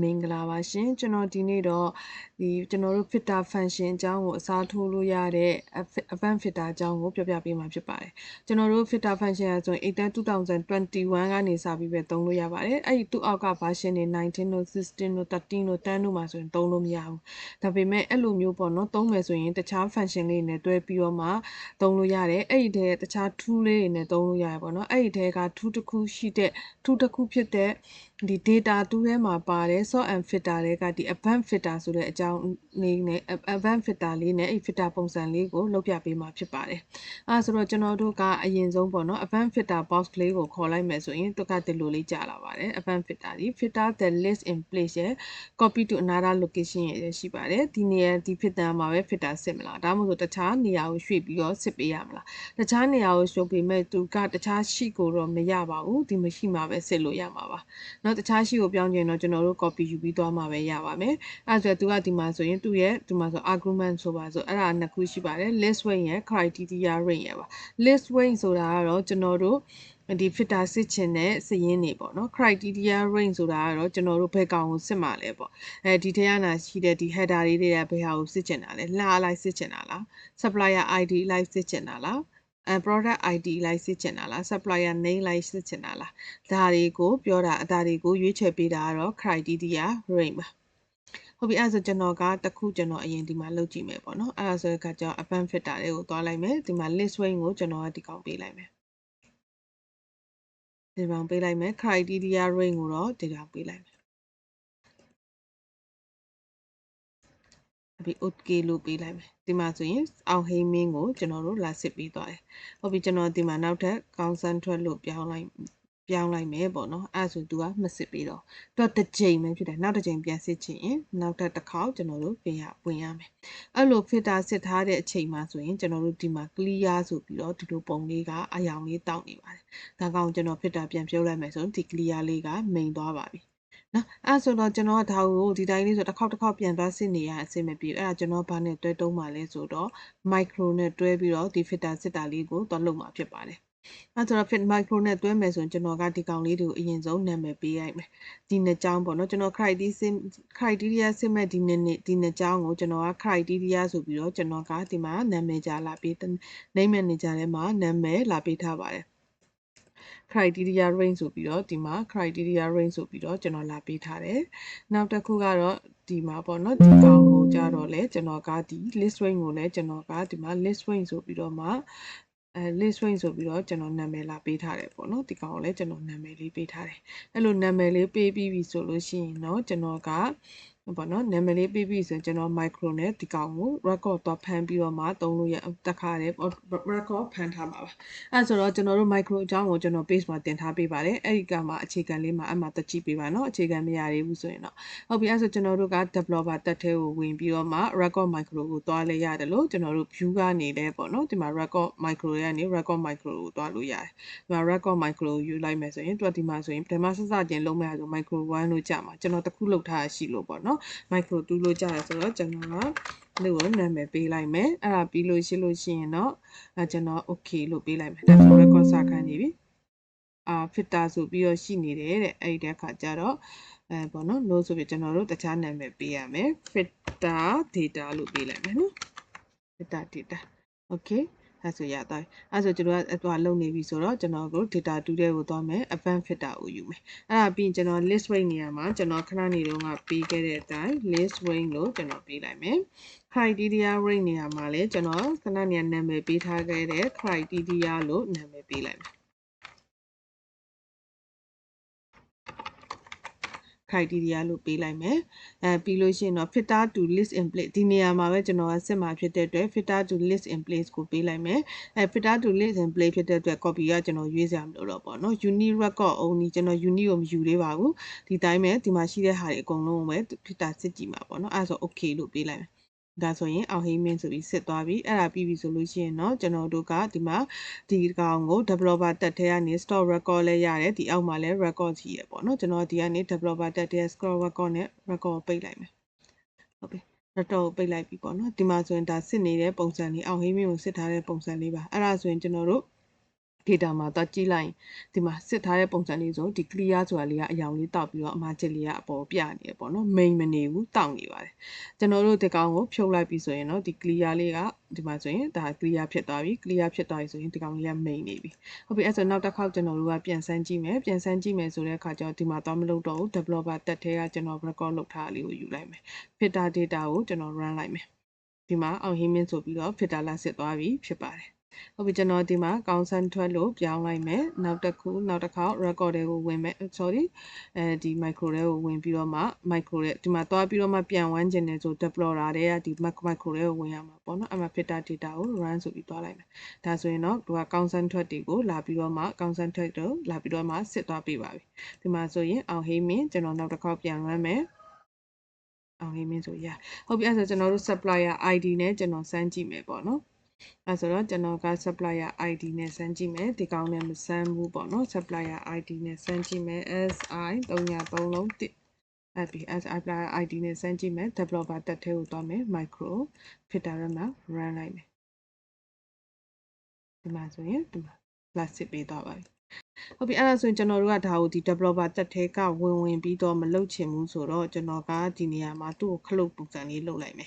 မင်္ဂလာပါရှင်ကျွန်တော်ဒီနေ့တော့ဒီကျွန်တော်တို့ filter function အကြောင်းကိုအစားထိုးလို့ရတဲ့ advanced filter အကြောင်းကိုပြောပြပေးမှာဖြစ်ပါတယ်ကျွန်တော်တို့ filter function ရဆိုရင်8 2021ကနေစပြီးပဲသုံးလို့ရပါတယ်အဲ့ဒီသူ့အောက်က version တွေ19တို့16တို့13တို့10တို့မှာဆိုရင်သုံးလို့မရဘူးဒါပေမဲ့အဲ့လိုမျိုးပေါ့နော်သုံးမယ်ဆိုရင်တခြား function လေးတွေနဲ့တွဲပြီးတော့မှသုံးလို့ရတယ်အဲ့ဒီတည်းတခြား tool လေးတွေနဲ့သုံးလို့ရတယ်ပေါ့နော်အဲ့ဒီတည်းက tool တစ်ခုရှိတဲ့ tool တစ်ခုဖြစ်တဲ့ ဒီ data တူးထဲမှာပါတယ် sort and filter တွေကဒီ advanced filter ဆိုတဲ့အကြောင်းလေးနဲ့ advanced filter လေးနဲ့အဲ့ filter ပုံစံလေးကိုလုပ်ပြပေးမှာဖြစ်ပါတယ်။အဲဆိုတော့ကျွန်တော်တို့ကအရင်ဆုံးပေါ့နော် advanced filter box လေးကိုခေါ်လိုက်မယ်ဆိုရင်သူကဒီလိုလေးကြာလာပါတယ် advanced filter ဒီ filter the list in place ရဲ့ copy to another location ရဲ့ရှိပါတယ်။ဒီနေရာဒီ filter မှာပဲ filter စစ်မလားဒါမှမဟုတ်တခြားနေရာကိုရွှေ့ပြီးတော့စစ်ပေးရမလား။တခြားနေရာကိုရွှေ့ပေးမဲ့သူကတခြားရှိကိုတော့မရပါဘူး။ဒီမရှိမှာပဲစစ်လို့ရမှာပါ။နော်တခြားရှိကိုပြောင်းကျင်တော့ကျွန်တော်တို့ copy ယူပြီးသွားမှာပဲရပါမယ်အဲဆိုသူကဒီမှာဆိုရင်သူ့ရဲ့ဒီမှာဆို argument ဆိုပါဆိုအဲ့ဒါနှစ်ခုရှိပါတယ် list weight ရဲ့ criteria range ရဲ့ပါ list weight ဆိုတာကတော့ကျွန်တော်တို့ဒီ filter စစ်ချင်တဲ့စရင်းတွေပေါ့နော် criteria range ဆိုတာကတော့ကျွန်တော်တို့ဘယ်ကောင်ကိုစစ်မှာလဲပေါ့အဲဒီထဲကနာရှိတဲ့ဒီ header လေးတွေကဘယ်ဟာကိုစစ်ချင်တာလဲလှလိုက်စစ်ချင်တာလား supplier id လိုက်စစ်ချင်တာလားအဲ product ID လိုက်စစ်ချင်တာလား supplier name လိုက်စစ်ချင်တာလားဒါတွေကိုပြောတာအဒါတွေကိုရွေးချယ်ပေးတာကတော့ criteria range ပါဟုတ်ပြီအဲ့ဒါဆိုကျွန်တော်ကတခုကျွန်တော်အရင်ဒီမှာလုပ်ကြည့်မယ်ပေါ့နော်အဲ့ဒါဆိုတဲ့အခါကျတော့ advanced filter တွေကိုသွားလိုက်မယ်ဒီမှာ list range ကိုကျွန်တော်ကဒီကောင်ပေးလိုက်မယ်ဒီကောင်ပေးလိုက်မယ် criteria range ကိုတော့ဒီကောင်ပေးလိုက်မယ် ပြီး okay လို့ပေးလိုက်မယ်ဒီမှာဆိုရင်အောင်ဟိမင်းကိုကျွန်တော်တို့လာစစ်ပေးသွားတယ်ဟုတ်ပြီကျွန်တော်ဒီမှာနောက်ထပ်ကောင်းစမ်းထွက်လို့ပြောင်းလိုက်ပြောင်းလိုက်မယ်ပေါ့နော်အဲ့ဆိုသူကမစစ်ပေးတော့သူကတစ်ချိန်ပဲဖြစ်တယ်နောက်တစ်ချိန်ပြန်စစ်ချင်ရင်နောက်ထပ်တစ်ခေါက်ကျွန်တော်တို့ပြင်ရဝင်ရမယ်အဲ့လို filter စစ်ထားတဲ့အချိန်မှာဆိုရင်ကျွန်တော်တို့ဒီမှာ clear ဆိုပြီးတော့ဒီလိုပုံလေးကအယောင်လေးတောက်နေပါတယ်ဒါကောင်ကျွန်တော် filter ပြန်ပြုတ်လိုက်မယ်ဆိုရင်ဒီ clear လေးကမိန်သွားပါပြီ နော်အဲ့ဆိုတော့ကျွန်တော်ကဒါကိုဒီတိုင်းလေးဆိုတစ်ခေါက်တစ်ခေါက်ပြန်သွားစစ်နေရအဆင်မပြေအဲ့ဒါကျွန်တော်ဘာနဲ့တွဲတုံးပါလဲဆိုတော့ micro နဲ့တွဲပြီးတော့ဒီ filter စစ်တာလေးကိုသွားလုပ်မှာဖြစ်ပါတယ်အဲ့ဆိုတော့ fit micro နဲ့တွဲမယ်ဆိုရင်ကျွန်တော်ကဒီကောင်လေးတွေကိုအရင်ဆုံးနာမည်ပေးရိုက်မယ်ဒီနှစ်ကြောင်းပေါ့နော်ကျွန်တော် criteria criteria စစ်မဲ့ဒီနှစ်ဒီနှစ်ကြောင်းကိုကျွန်တော်က criteria ဆိုပြီးတော့ကျွန်တော်ကဒီမှာနာမည်ကြားလာပေး name manager ထဲမှာနာမည်လာပေးထားပါတယ် criteria range ဆိုပြီးတော့ဒီမှာ criteria range ဆိုပြီးတော့ကျွန်တော်လာပေးထားတယ်။နောက်တစ်ခုကတော့ဒီမှာပေါ့နော်ဒီကောင်ကိုကြတော့လဲကျွန်တော်ကဒီ list range ကိုလည်းကျွန်တော်ကဒီမှာ list range ဆိုပြီးတော့မှအဲ list range ဆိုပြီးတော့ကျွန်တော်နာမည်လာပေးထားတယ်ပေါ့နော်ဒီကောင်ကိုလည်းကျွန်တော်နာမည်လေးပေးထားတယ်အဲ့လိုနာမည်လေးပေးပြီးပြီဆိုလို့ရှိရင်တော့ကျွန်တော်က ပေါ့နော်နာမည်လေးပေးပြီးဆိုရင်ကျွန်တော် micro နဲ့ဒီကောင်ကို record တော့ဖမ်းပြီးတော့မှသုံးလို့ရတခါတည်း record ဖမ်းထားမှာပါအဲဆိုတော့ကျွန်တော်တို့ micro အကြောင်းကိုကျွန်တော် page မှာတင်ထားပေးပါတယ်အဲ့ဒီကမှာအခြေခံလေးမှာအမှတက်ကြည့်ပေးပါနော်အခြေခံမရသေးဘူးဆိုရင်တော့ဟုတ်ပြီအဲဆိုကျွန်တော်တို့က developer တက်ထဲကိုဝင်ပြီးတော့မှ record micro ကိုတွားလဲရတယ်လို့ကျွန်တော်တို့ view ကနေလဲပေါ့နော်ဒီမှာ record micro ရဲ့ကနေ record micro ကိုတွားလို့ရတယ်ဒီမှာ record micro ကိုယူလိုက်မယ်ဆိုရင်သူကဒီမှာဆိုရင်ဓမ္မစစချင်းလုံးမဲ့ဆို micro 1လို့ကြာမှာကျွန်တော်တခုလောက်ထားရှိလို့ပေါ့နော်နော် micro 2လို့ကြားရဆိုတော့ကျွန်တော်ကလို့ကိုနာမည်ပေးလိုက်မယ်အဲ့ဒါပြီးလို့ရှိလို့ရှိရင်တော့အဲကျွန်တော် okay လို့ပေးလိုက်မယ်ဒါဆို record စခန်းနေပြီအာ filter ဆိုပြီးတော့ရှိနေတယ်တဲ့အဲ့ဒီတဲ့အခါကျတော့အဲပေါ့နော် no ဆိုပြီးကျွန်တော်တို့တခြားနာမည်ပေးရမယ် filter data လို့ပေးလိုက်မယ်နော် filter data okay အဲ့ဆိုရသွားပြီအဲ့ဆိုကျွန်တော်ကသွားလုံနေပြီဆိုတော့ကျွန်တော်ကို data 2တဲ့ကိုသွားမယ် advanced filter ကိုယူမယ်အဲ့ဒါပြီးရင်ကျွန်တော် list weight နေရာမှာကျွန်တော်ခဏနေတော့ကပေးခဲ့တဲ့အတိုင်း list weight လို့ကျွန်တော်ပေးလိုက်မယ် criteria range နေရာမှာလည်းကျွန်တော်ခဏနေနာမည်ပေးထားခဲ့တဲ့ criteria လို့နာမည်ပေးလိုက်မယ် criteria လို့ပေးလိုက်မယ်အဲပြီးလို့ရှိရင်တော့ filter to list in place ဒီနေရာမှာပဲကျွန်တော်ကစစ်မှာဖြစ်တဲ့အတွက် filter to list in place ကိုပေးလိုက်မယ်အဲ filter to list in place ဖြစ်တဲ့အတွက် copy ကကျွန်တော်ရွေးစရာမလိုတော့ပေါ့နော် unique record only ကျွန်တော် unique ကိုမယူသေးပါဘူးဒီတိုင်းပဲဒီမှာရှိတဲ့ဟာတွေအကုန်လုံးကိုပဲ filter စစ်ကြည့်မှာပေါ့နော်အဲဆို okay လို့ပေးလိုက်မယ် ဒါဆိုရင်အောင်ဟိမင်းဆိုပြီးစစ်သွားပြီအဲ့ဒါပြီးပြီဆိုလို့ရှိရင်တော့ကျွန်တော်တို့ကဒီမှာဒီကောင်ကို developer တက်ထဲကနေ store record လဲရတယ်ဒီအောက်မှာလဲ record ကြီးရပေါ့နော်ကျွန်တော်ဒီကနေ developer တက်ထဲ store record နဲ့ record ပိတ်လိုက်မယ်ဟုတ်ပြီရတော့ပိတ်လိုက်ပြီပေါ့နော်ဒီမှာဆိုရင်ဒါစစ်နေတဲ့ပုံစံလေးအောင်ဟိမင်းကိုစစ်ထားတဲ့ပုံစံလေးပါအဲ့ဒါဆိုရင်ကျွန်တော်တို့ data မှာတော့ကြည့်လိုက်ရင်ဒီမှာစစ်ထားတဲ့ပုံစံလေးဆိုဒီ clear ဆိုတာလေးကအယောင်လေးတောက်ပြီးတော့အမားချစ်လေးကအပေါ်ပြနေရပေါ့နော် main မနေဘူးတောက်နေပါတယ်ကျွန်တော်တို့ဒီကောင်ကိုဖြုတ်လိုက်ပြီဆိုရင်တော့ဒီ clear လေးကဒီမှာဆိုရင်ဒါ clear ဖြစ်သွားပြီ clear ဖြစ်သွားပြီဆိုရင်ဒီကောင်လေးက main နေပြီဟုတ်ပြီအဲ့ဆိုနောက်တစ်ခေါက်ကျွန်တော်တို့ကပြန်ဆန်းကြည့်မယ်ပြန်ဆန်းကြည့်မယ်ဆိုတဲ့အခါကျတော့ဒီမှာတော့မလုပ်တော့ဘူး developer တက်ထဲကကျွန်တော် record လုပ်ထားလေးကိုယူလိုက်မယ် filter data ကိုကျွန်တော် run လိုက်မယ်ဒီမှာအောင်ဟင်းမင်းဆိုပြီးတော့ filter လာစစ်သွားပြီဖြစ်ပါတယ် ဟုတ်ပြီကျွန်တော်ဒီမှာကောင်းဆန်းထွက်လို့ပြောင်းလိုက်မယ်နောက်တစ်ခုနောက်တစ်ခေါက် record တွေကိုဝင်မယ် sorry အဲဒီ micro တွေကိုဝင်ပြီးတော့မှ micro တွေဒီမှာသွားပြီးတော့မှပြန်ဝန်းကျင်နေဆို deployer တွေကဒီ micro တွေကိုဝင်ရမှာပေါ့နော်အမှ filter data ကို run ဆိုပြီးသွားလိုက်မယ်ဒါဆိုရင်တော့သူကကောင်းဆန်းထွက်တွေကိုလာပြီးတော့မှကောင်းဆန်းထွက်တို့လာပြီးတော့မှစစ်သွားပေးပါပြီဒီမှာဆိုရင်အောင်ဟိမင်းကျွန်တော်နောက်တစ်ခေါက်ပြန် run မယ်အောင်ဟိမင်းဆိုရဟုတ်ပြီအဲ့ဆိုကျွန်တော်တို့ supplier ID နဲ့ကျွန်တော်စမ်းကြည့်မယ်ပေါ့နော် အဲဆိုတော့ကျွန်တော်က supplier ID နဲ့စမ်းကြည့်မယ်ဒီကောင်းနဲ့မစမ်းဘူးပေါ့နော် supplier ID နဲ့စမ်းကြည့်မယ် SI 303လုံး1အဲ့ဒီ supplier ID နဲ့စမ်းကြည့်မယ် developer တက်ထဲကိုသွားမယ် micro filter မှာ run လိုက်မယ်ဒီမှာဆိုရင်ဒီမှာ plus စစ်ပေးသွားပါပြီဟုတ်ပြီအဲ့ဒါဆိုရင်ကျွန်တော်တို့ကဒါကိုဒီ developer တက်ထဲကဝင်ဝင်ပြီးတော့မလုပ်ချင်ဘူးဆိုတော့ကျွန်တော်ကဒီနေရာမှာသူ့ကိုခလုတ်ပုံစံလေးလုပ်လိုက်မယ်